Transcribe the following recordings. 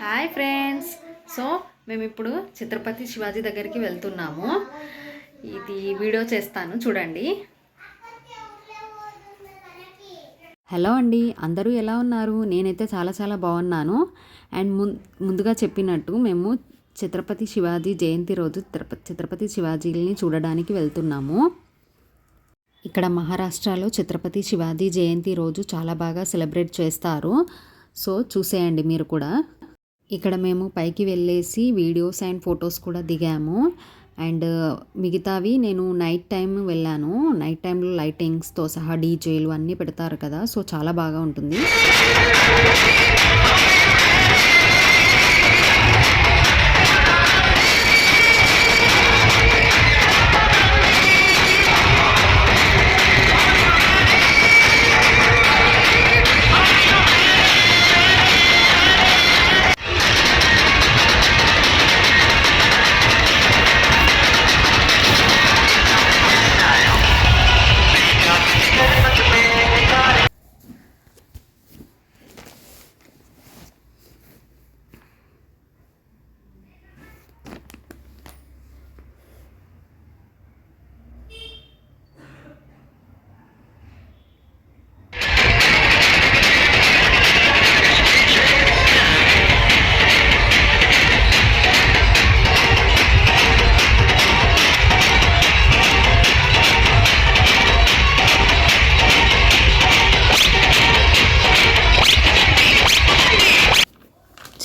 Hi friends so మేము ఇప్పుడు ఛత్రపతి శివాజీ దగ్గరికి వెళ్తున్నాము. ఇది వీడియో చేస్తాను చూడండి. హలో అండి. అందరూ ఎలా ఉన్నారు? నేనైతే చాలా చాలా బాగున్నాను. అండ్ ముందుగా చెప్పినట్టు మేము ఛత్రపతి శివాజీ జయంతి రోజు ఛత్రపతి శివాజీని చూడడానికి వెళ్తున్నాము. ఇక్కడ మహారాష్ట్రలో ఛత్రపతి శివాజీ జయంతి రోజు చాలా బాగా సెలబ్రేట్ చేస్తారు. సో చూసేయండి మీరు కూడా. ఇక్కడ మేము పైకి వెళ్ళేసి వీడియోస్ అండ్ ఫొటోస్ కూడా దిగాము. అండ్ మిగతావి నేను నైట్ టైం వెళ్ళాను. నైట్ టైంలో లైటింగ్స్తో సహా డీజేలు అన్నీ పెడతారు కదా సో చాలా బాగా ఉంటుంది.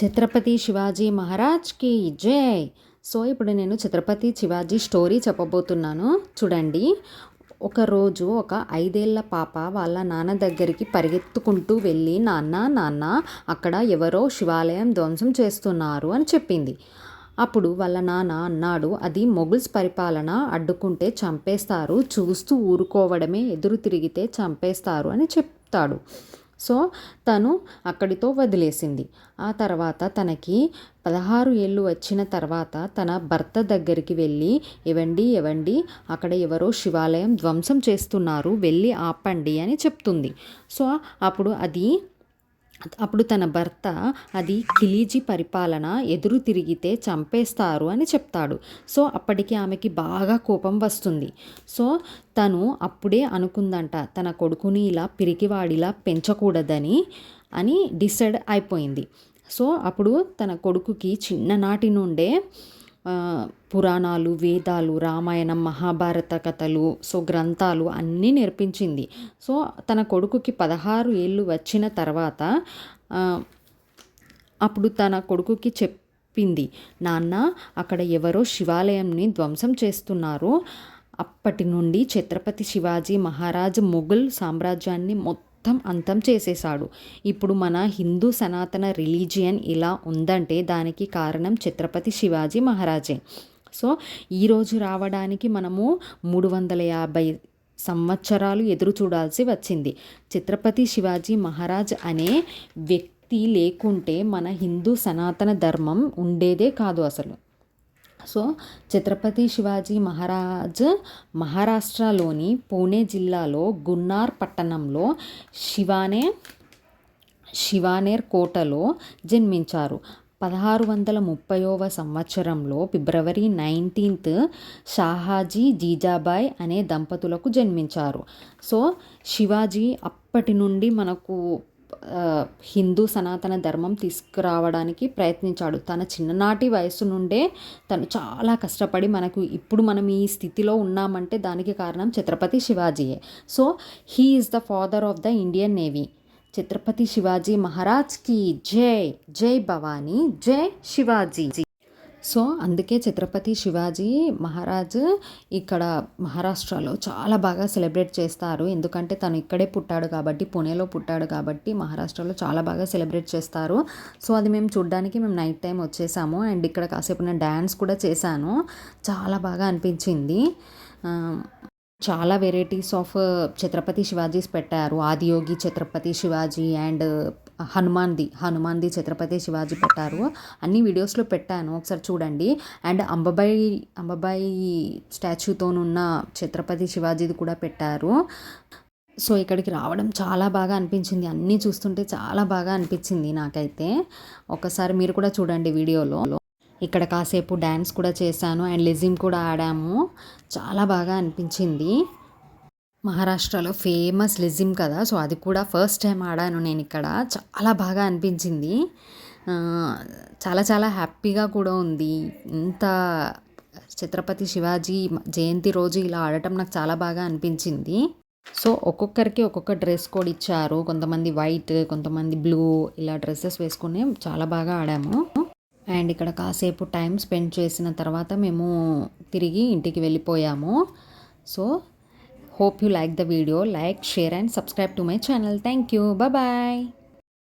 ఛత్రపతి శివాజీ మహారాజ్కి జై. సో ఇప్పుడు నేను ఛత్రపతి శివాజీ స్టోరీ చెప్పబోతున్నాను. చూడండి. ఒకరోజు ఒక ఐదేళ్ళ పాప వాళ్ళ నాన్న దగ్గరికి పరిగెత్తుకుంటూ వెళ్ళి నాన్న నాన్న అక్కడ ఎవరో శివాలయం ధ్వంసం చేస్తున్నారు అని చెప్పింది. అప్పుడు వాళ్ళ నాన్న అన్నాడు అది మొగుల్స్ పరిపాలన అడ్డుకుంటే చంపేస్తారు చూస్తూ ఊరుకోవడమే ఎదురు తిరిగితే చంపేస్తారు అని చెప్తాడు. సో తను అక్కడితో వదిలేసింది. ఆ తర్వాత తనకి పదహారు ఏళ్ళు వచ్చిన తర్వాత తన భర్త దగ్గరికి వెళ్ళి ఇవ్వండి ఇవ్వండి అక్కడ ఎవరో శివాలయం ధ్వంసం చేస్తున్నారు వెళ్ళి ఆపండి అని చెప్తుంది. సో అప్పుడు అది అప్పుడు తన భర్త అది ఖిలీజీ పరిపాలన ఎదురు తిరిగితే చంపేస్తారు అని చెప్తాడు. సో అప్పటికి ఆమెకి బాగా కోపం వస్తుంది. సో తను అప్పుడే అనుకుందంట తన కొడుకుని ఇలా పిరికివాడిలా పెంచకూడదని అని డిసైడ్ అయిపోయింది. సో అప్పుడు తన కొడుకుకి చిన్ననాటి నుండే పురాణాలు వేదాలు రామాయణం మహాభారత కథలు సో గ్రంథాలు అన్నీ నేర్పించింది. సో తన కొడుకుకి పదహారు ఏళ్ళు వచ్చిన తర్వాత అప్పుడు తన కొడుకుకి చెప్పింది నాన్న అక్కడ ఎవరో శివాలయంని ధ్వంసం చేస్తున్నారు. అప్పటి నుండి ఛత్రపతి శివాజీ మహారాజ్ మొఘల్ సామ్రాజ్యాన్ని మొత్తం మొత్తం అంతం చేసేశాడు. ఇప్పుడు మన హిందూ సనాతన రిలీజియన్ ఇలా ఉందంటే దానికి కారణం ఛత్రపతి శివాజీ మహారాజే. సో ఈరోజు రావడానికి మనము మూడు వందల యాభై సంవత్సరాలు ఎదురు చూడాల్సి వచ్చింది. ఛత్రపతి శివాజీ మహారాజ్ అనే వ్యక్తి లేకుంటే మన హిందూ సనాతన ధర్మం ఉండేదే కాదు అసలు. సో ఛత్రపతి శివాజీ మహారాజ్ మహారాష్ట్రలోని పూణే జిల్లాలో గున్నార్ పట్టణంలో శివానే శివానేర్ కోటలో జన్మించారు. పదహారు వందల ముప్పైవ సంవత్సరంలో ఫిబ్రవరి నైన్టీన్త్ షాహాజీ జీజాబాయ్ అనే దంపతులకు జన్మించారు. సో శివాజీ అప్పటి నుండి మనకు హిందూ సనాతన ధర్మం తీసుకురావడానికి ప్రయత్నించాడు. తన చిన్ననాటి వయసు నుండే తను చాలా కష్టపడి మనకు ఇప్పుడు మనం ఈ స్థితిలో ఉన్నామంటే దానికి కారణం Chhatrapati శివాజీయే. So he is the father of the Indian navy Chhatrapati Shivaji మహారాజ్కి జై జై భవానీ జై శివాజీ. సో అందుకే ఛత్రపతి శివాజీ మహారాజ్ ఇక్కడ మహారాష్ట్రలో చాలా బాగా సెలబ్రేట్ చేస్తారు. ఎందుకంటే తను ఇక్కడే పుట్టాడు కాబట్టి పుణేలో పుట్టాడు కాబట్టి మహారాష్ట్రలో చాలా బాగా సెలబ్రేట్ చేస్తారు. సో అది మేము చూడ్డానికి మేము నైట్ టైం వచ్చేసాము. అండ్ ఇక్కడ కాసేపు నేను డ్యాన్స్ కూడా చేశాను. చాలా బాగా అనిపించింది. చాలా వెరైటీస్ ఆఫ్ ఛత్రపతి శివాజీస్ పెట్టారు. ఆదియోగి ఛత్రపతి శివాజీ అండ్ హనుమాన్ది హనుమాన్ది ఛత్రపతి శివాజీ పెట్టారు. అన్ని వీడియోస్లో పెట్టాను. ఒకసారి చూడండి. అండ్ అంబబాయి అంబబాయి స్టాచ్యూతోనున్న ఛత్రపతి శివాజీది కూడా పెట్టారు. సో ఇక్కడికి రావడం చాలా బాగా అనిపించింది. అన్నీ చూస్తుంటే చాలా బాగా అనిపించింది నాకైతే. ఒకసారి మీరు కూడా చూడండి వీడియోలో. ఇక్కడ కాసేపు డ్యాన్స్ కూడా చేశాను. అండ్ లెజిమ్ కూడా ఆడాము. చాలా బాగా అనిపించింది. మహారాష్ట్రలో ఫేమస్ లెజిమ్ కదా సో అది కూడా ఫస్ట్ టైం ఆడాను నేను ఇక్కడ. చాలా బాగా అనిపించింది. చాలా చాలా హ్యాపీగా కూడా ఉంది. ఇంత ఛత్రపతి శివాజీ జయంతి రోజు ఇలా ఆడటం నాకు చాలా బాగా అనిపించింది. సో ఒక్కొక్కరికి ఒక్కొక్క డ్రెస్ కోడ్ ఇచ్చారు. కొంతమంది వైట్ కొంతమంది బ్లూ ఇలా డ్రెస్సెస్ వేసుకుని చాలా బాగా ఆడాము. అండ్ ఇక్కడ కాసేపు టైం స్పెండ్ చేసిన తర్వాత మేము తిరిగి ఇంటికి వెళ్ళిపోయాము. So Hope you like the video. Like, share and subscribe to my channel. Thank you. Bye-bye.